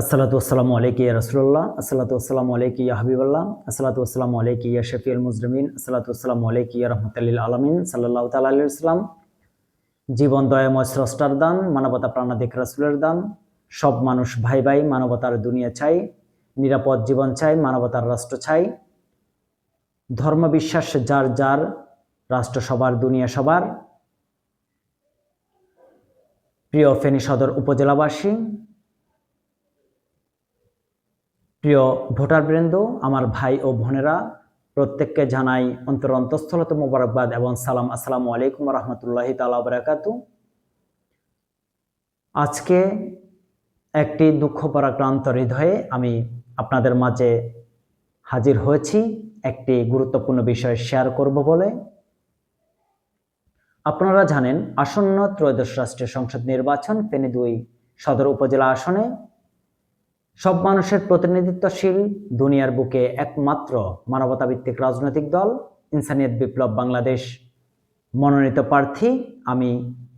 আসসালাতু আসসালামু আলাইকি ইয়া রাসূলুল্লাহ, আসসালাতু আসসালামু আলাইকি ইয়া হাবিবাল্লাহ, আসসালাতু আসসালামু আলাইকি ইয়া শফিউল মুজরিমিন, আসসালাতু আসসালামু আলাইকি ইয়া রাহমাতাল্লিল আলামিন সাল্লাল্লাহু তাআলা আলাইহি ওয়াসাল্লাম। জীবন দয়াময় স্রষ্টার দান, মানবতা প্রাণাধিক রাসূলের দান। সব মানুষ ভাই ভাই মানবতার দুনিয়া চাই, নিরাপদ জীবন চাই, মানবতার রাষ্ট্র চাই। ধর্ম বিশ্বাস যার যার, রাষ্ট্র সবার, দুনিয়া সবার। প্রিয় ফেনী সদর উপজেলাবাসী প্রিয় ভোটারবৃন্দ, আমার ভাই ও বোনেরা, প্রত্যেককে জানাই অন্তর অন্তঃস্থলত মোবারকবাদ এবং সালাম। আসসালামু আলাইকুম রহমতুল্লাহি তালা বরাকাতু আজকে একটি দুঃখ পরাক্রান্ত হৃদয়ে আমি আপনাদের মাঝে হাজির হয়েছি। একটি গুরুত্বপূর্ণ বিষয় শেয়ার করব বলে। আপনারা জানেন, আসন্ন ত্রয়োদশ রাষ্ট্রীয় সংসদ নির্বাচন, ফেনী দুই সদর উপজেলা আসনে সব মানুষের প্রতিনিধিত্বশীল, দুনিয়ার বুকে একমাত্র মানবতাভিত্তিক রাজনৈতিক দল, ইনসানিয়ত বিপ্লব বাংলাদেশ। মনোনীত প্রার্থী আমি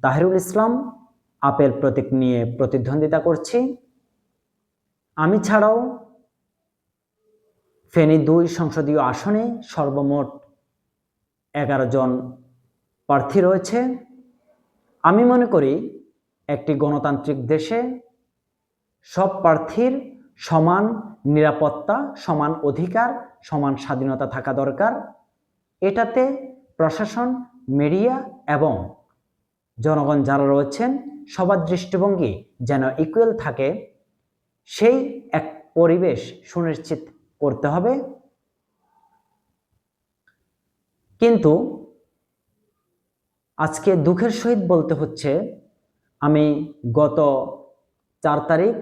তাহিরুল ইসলাম। আপেল প্রতীক নিয়ে প্রতিদ্বন্দ্বিতা করছি। আমি ছাড়াও ফেনী দুই সংসদীয় আসনে সর্বমোট এগারো জন প্রার্থী রয়েছে। আমি মনে করি একটি গণতান্ত্রিক দেশে সব প্রার্থীর সমান নিরাপত্তা, সমান অধিকার, সমান স্বাধীনতা থাকা দরকার। এটাতে প্রশাসন, মিডিয়া এবং জনগণ যারা রয়েছেন, সবার দৃষ্টিভঙ্গি যেন ইকুয়াল থাকে, সেই এক পরিবেশ সুনিশ্চিত করতে হবে। কিন্তু আজকে দুঃখের সহিত বলতে হচ্ছে, আমি গত চার তারিখ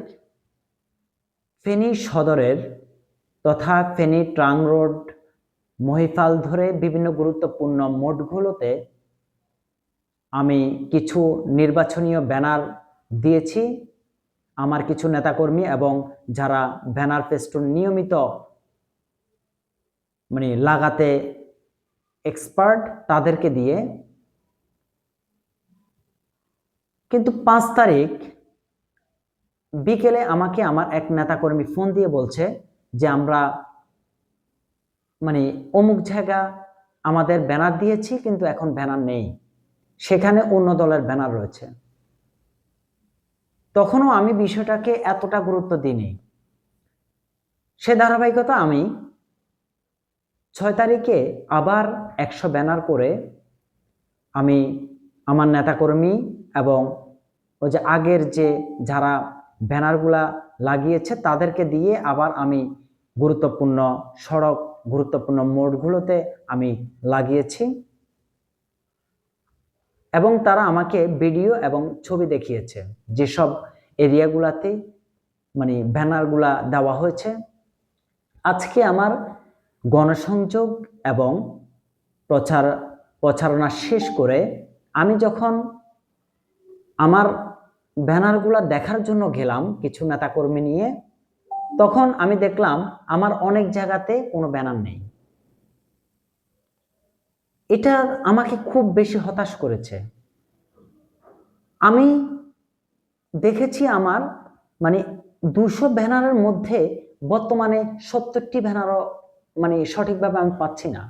ফেনী সদরের তথা ফেনী ট্রাং রোড মহিফাল ধরে বিভিন্ন গুরুত্বপূর্ণ মোড়গুলোতে আমি কিছু নির্বাচনীয় ব্যানার দিয়েছি। আমার কিছু নেতাকর্মী এবং যারা ব্যানার ফেস্টুন নিয়মিত মানে লাগাতে এক্সপার্ট তাদেরকে দিয়ে কিন্তু পাঁচ তারিখ বিকেলে আমাকে আমার এক নেতাকর্মী ফোন দিয়ে বলছে যে আমরা মানে অমুক জায়গা আমাদের ব্যানার দিয়েছি, কিন্তু এখন ব্যানার নেই। সেখানে অন্য দলের ব্যানার রয়েছে। তখনও আমি বিষয়টাকে এতটা গুরুত্ব দিইনি। সে ধারাবাহিকতা আমি ছয় তারিখে আবার একশো ব্যানার করে আমি আমার নেতাকর্মী এবং ওই যে আগের যে যারা ব্যানারগুলা লাগিয়েছে, তাদেরকে দিয়ে আবার আমি গুরুত্বপূর্ণ সড়ক, গুরুত্বপূর্ণ মোড়গুলোতে আমি লাগিয়েছি। এবং তারা আমাকে ভিডিও এবং ছবি দেখিয়েছে, যেসব এরিয়াগুলাতে মানে ব্যানারগুলা দেওয়া হয়েছে। আজকে আমার গণসংযোগ এবং প্রচার, প্রচারণা শেষ করে আমি যখন আমার ব্যানারগুলা দেখার জন্য গেলাম কিছু নেতাকর্মী নিয়ে। তখন আমি দেখলাম আমার অনেক জায়গাতে কোনো ব্যানার নেই। এটা আমাকে খুব বেশি হতাশ করেছে। আমি দেখেছি আমার মানে দুশো ব্যানারের মধ্যে বর্তমানে সত্তরটি ব্যানারও মানে সঠিকভাবে আমি পাচ্ছি না।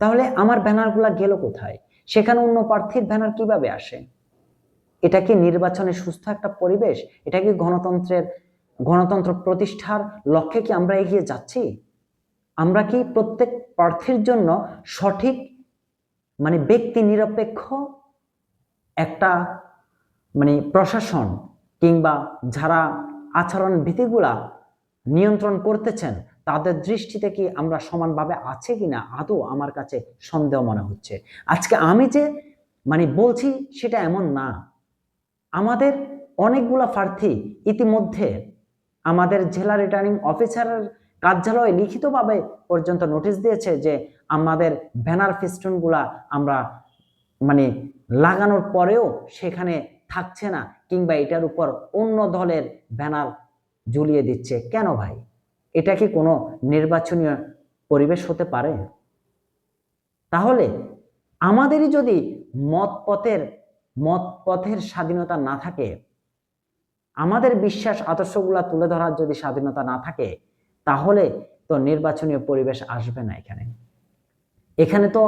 তাহলে আমার ব্যানারগুলা গেল কোথায়? সেখানে অন্য প্রার্থীর ব্যানার কীভাবে আসে? এটা কি নির্বাচনে সুস্থ একটা পরিবেশ? এটা কি গণতন্ত্রের, গণতন্ত্র প্রতিষ্ঠার লক্ষ্যে কি আমরা এগিয়ে যাচ্ছি? আমরা কি প্রত্যেক প্রার্থীর জন্য সঠিক মানে ব্যক্তি নিরপেক্ষ একটা মানে প্রশাসন কিংবা যারা আচরণ ভীতিগুলা নিয়ন্ত্রণ করতেছেন, তাদের দৃষ্টিতে কি আমরা সমানভাবে আছে কিনা? আদৌ আমার কাছে সন্দেহ মনে হচ্ছে। আজকে আমি যে মানে বলছি সেটা এমন না। আমাদের অনেকগুলো প্রার্থী ইতিমধ্যে আমাদের জেলা রিটার্নিং অফিসারের কার্যালয়ে লিখিতভাবে পর্যন্ত নোটিশ দিয়েছে যে আমাদের ব্যানার ফেস্টুনগুলা আমরা মানে লাগানোর পরেও সেখানে থাকছে না কিংবা এটার উপর অন্য দলের ব্যানার ঝুলিয়ে দিচ্ছে। কেন ভাই? এটা কি কোনো নির্বাচনীয় পরিবেশ হতে পারে? তাহলে আমাদেরই যদি মত পথের মত পথের স্বাধীনতা না থাকে, আমাদের বিশ্বাস আদর্শগুলা তুলে ধরার যদি স্বাধীনতা না থাকে, তাহলে তো নির্বাচনীয় পরিবেশ আসবে না এখানে। এখানে তো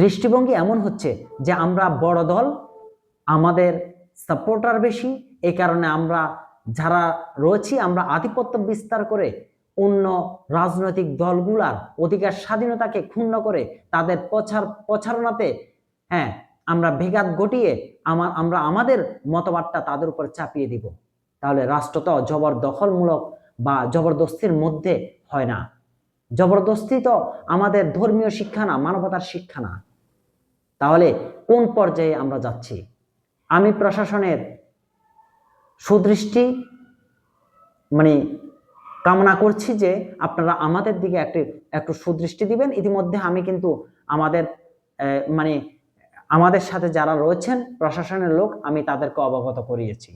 দৃষ্টিভঙ্গি এমন হচ্ছে যে আমরা বড় দল, আমাদের সাপোর্টার বেশি এই কারণে আমরা যারা রয়েছি, আমরা আধিপত্য বিস্তার করে অন্য রাজনৈতিক দলগুলার অধিকার স্বাধীনতাকে ক্ষুণ্ণ করে তাদের প্রচার প্রচারণাতে হ্যাঁ আমরা ভেঘাত ঘটিয়ে আমার আমরা আমাদের মতবাদটা তাদের উপর চাপিয়ে দিব। তাহলে রাষ্ট্র তো জবরদখলমূলক বা জবরদস্তির মধ্যে হয় না। জবরদস্তি তো আমাদের ধর্মীয় শিক্ষা না, মানবতার শিক্ষা না। তাহলে কোন পর্যায়ে আমরা যাচ্ছি? আমি প্রশাসনের সুদৃষ্টি মানে কামনা করছি যে আপনারা আমাদের দিকে একটু একটু সুদৃষ্টি দিবেন। ইতিমধ্যে আমি কিন্তু আমাদের মানে আমাদের সাথে যারা রয়েছেন, প্রশাসনের লোক, আমি তাদেরকে অবগত করিয়েছি।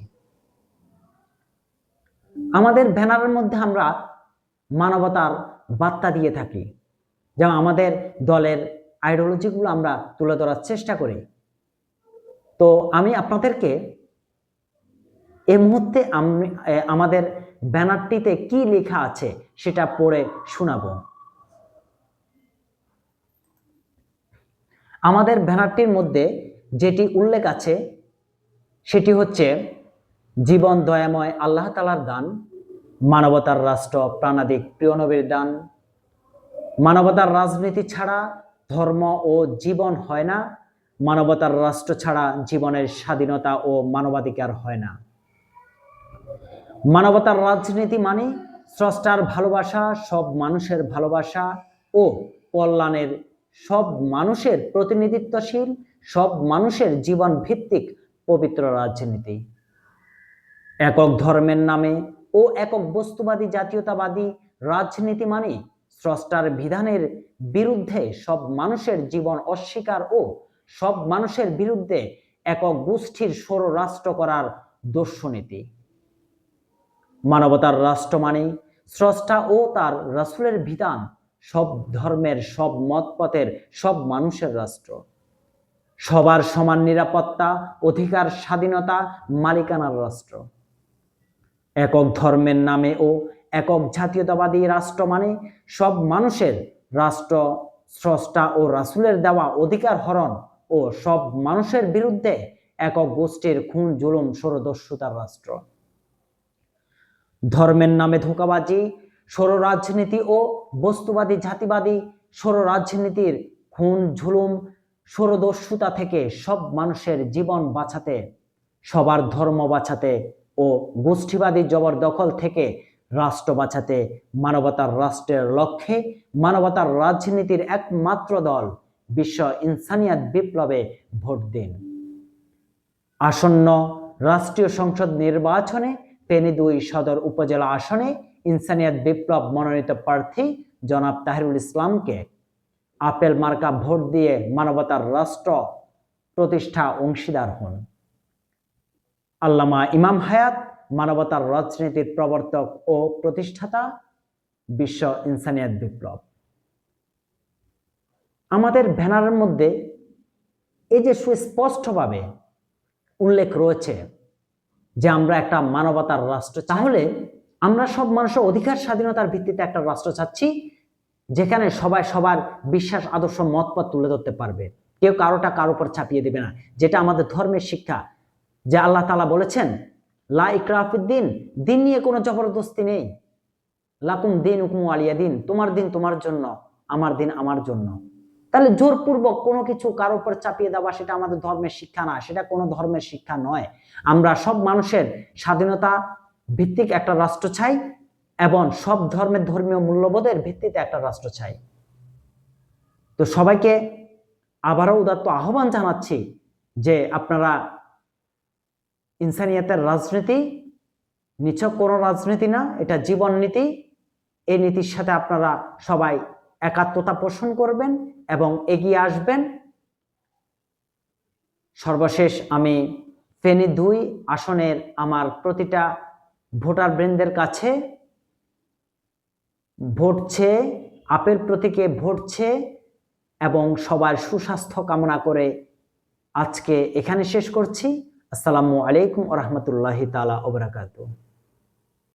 আমাদের ব্যানারের মধ্যে আমরা মানবতার বার্তা দিয়ে থাকি। যেমন আমাদের দলের আইডিওলজিগুলো আমরা তুলে ধরার চেষ্টা করি। তো আমি আপনাদেরকে এ মুহূর্তে আমি আমাদের ব্যানারটিতে কি লেখা আছে সেটা পড়ে শোনাবো। আমাদের ব্যানারটির মধ্যে যেটি উল্লেখ আছে, সেটি হচ্ছে জীবন দয়াময় আল্লাহ তালার দান, মানবতার রাষ্ট্র প্রাণাদিক প্রিয় নবীর দান। মানবতার রাজনীতি ছাড়া ধর্ম ও জীবন হয় না, মানবতার রাষ্ট্র ছাড়া জীবনের স্বাধীনতা ও মানবাধিকার হয় না। মানবতার রাজনীতি মানে স্রষ্টার ভালোবাসা, সব মানুষের ভালোবাসা ও কল্যাণের সব মানুষের প্রতিনিধিত্বশীল, সব মানুষের জীবন ভিত্তিক পবিত্র রাজনীতি। একক ধর্মের নামে ও একক বস্তুবাদী জাতীয়তাবাদী রাজনীতি মানে স্রষ্টার বিধানের বিরুদ্ধে সব মানুষের জীবন অস্বীকার ও সব মানুষের বিরুদ্ধে একক গোষ্ঠীর স্বরাষ্ট্র করার দস্যুনীতি মানবতার রাষ্ট্র মানে স্রষ্টা ও তার রাসুলের বিধান সব ধর্মের, সব মতপথের, সব মানুষের রাষ্ট্র। সবার সমান নিরাপত্তা, অধিকার, স্বাধীনতা, মালিকানার রাষ্ট্র। একক ধর্মের নামে ও একক জাতীয়তাবাদী রাষ্ট্র মানে সব মানুষের রাষ্ট্র, স্রষ্টা ও রাসুলের দেওয়া অধিকার হরণ ও সব মানুষের বিরুদ্ধে একক গোষ্ঠীর খুন, জুলুম, ষড়দস্যুতার রাষ্ট্র। ধর্মের নামে ধোকাবাজি স্বর রাজনীতি ও বস্তুবাদী জাতিবাদী স্বর রাজনীতির খুন, ঝুলুম, স্বরদস্যুতা থেকে সব মানুষের জীবন বাঁচাতে, সবার ধর্ম বাঁচাতে ও গোষ্ঠীবাদী জবরদখল থেকে রাষ্ট্র বাঁচাতে মানবতার রাষ্ট্রের লক্ষ্যে মানবতার রাজনীতির একমাত্র দল বিশ্ব ইনসানিয়াত বিপ্লবে ভোট দিন। আসন্ন রাষ্ট্রীয় সংসদ নির্বাচনে ফেনী দুই সদর উপজেলা আসনে ইনসানিয়াত বিপ্লব মনোনীত প্রার্থী জনাব তাহিরুল ইসলামকে আপেল মার্কা ভোট দিয়ে মানবতার রাষ্ট্র প্রতিষ্ঠা অংশীদার হন। আল্লামা ইমাম হায়াত, মানবতার রাজনীতির প্রবর্তক ও প্রতিষ্ঠাতা, বিশ্ব ইনসানিয়াত বিপ্লব। আমাদের ব্যানারের মধ্যে এই যে সুস্পষ্টভাবে উল্লেখ রয়েছে যে আমরা একটা মানবতার রাষ্ট্র, তাহলে আমরা সব মানুষের অধিকার, স্বাধীনতার ভিত্তিতে একটা রাষ্ট্র চাচ্ছি, যেখানে সবাই সবার বিশ্বাস, আদর্শ মতপথ তুলে ধরতে পারবে। কেউ কারোটা কারও উপর চাপিয়ে দেবে না। যেটা আমাদের ধর্মের শিক্ষা, যে আল্লাহ তালা বলেছেন, লা ইকরাফিদ্দিন দিন নিয়ে কোনো জবরদস্তি নেই। লাকুম দিন উকুম আলিয়া দিন, তোমার দিন তোমার জন্য, আমার দিন আমার জন্য। তাহলে জোরপূর্বক কোনো কিছু কারও উপর চাপিয়ে দেওয়া সেটা আমাদের ধর্মের শিক্ষা না, সেটা কোনো ধর্মের শিক্ষা নয়। আমরা সব মানুষের স্বাধীনতা ভিত্তিক একটা রাষ্ট্র চাই এবং সব ধর্মের ধর্মীয় মূল্যবোধের ভিত্তিতে একটা রাষ্ট্র চাই। তো সবাইকে আবারও উদাত্ত আহ্বান জানাচ্ছি যে আপনারা ইনসানিয়াতের রাজনীতি, নিছক কোনো রাজনীতি না, এটা জীবন নীতি। এই নীতির সাথে আপনারা সবাই একাত্মতা পোষণ করবেন এবং এগিয়ে আসবেন। সর্বশেষ আমি ফেনী দুই আসনের আমার প্রতিটা ভোটার ব্রেনদের কাছে ভোটছে আপের প্রতীকে ভোট চেয়ে এবং সবার সুস্বাস্থ্য কামনা করে আজকে এখানে শেষ করছি। আসসালামু আলাইকুম রহমতুল্লাহ তালা ওবরাকাতু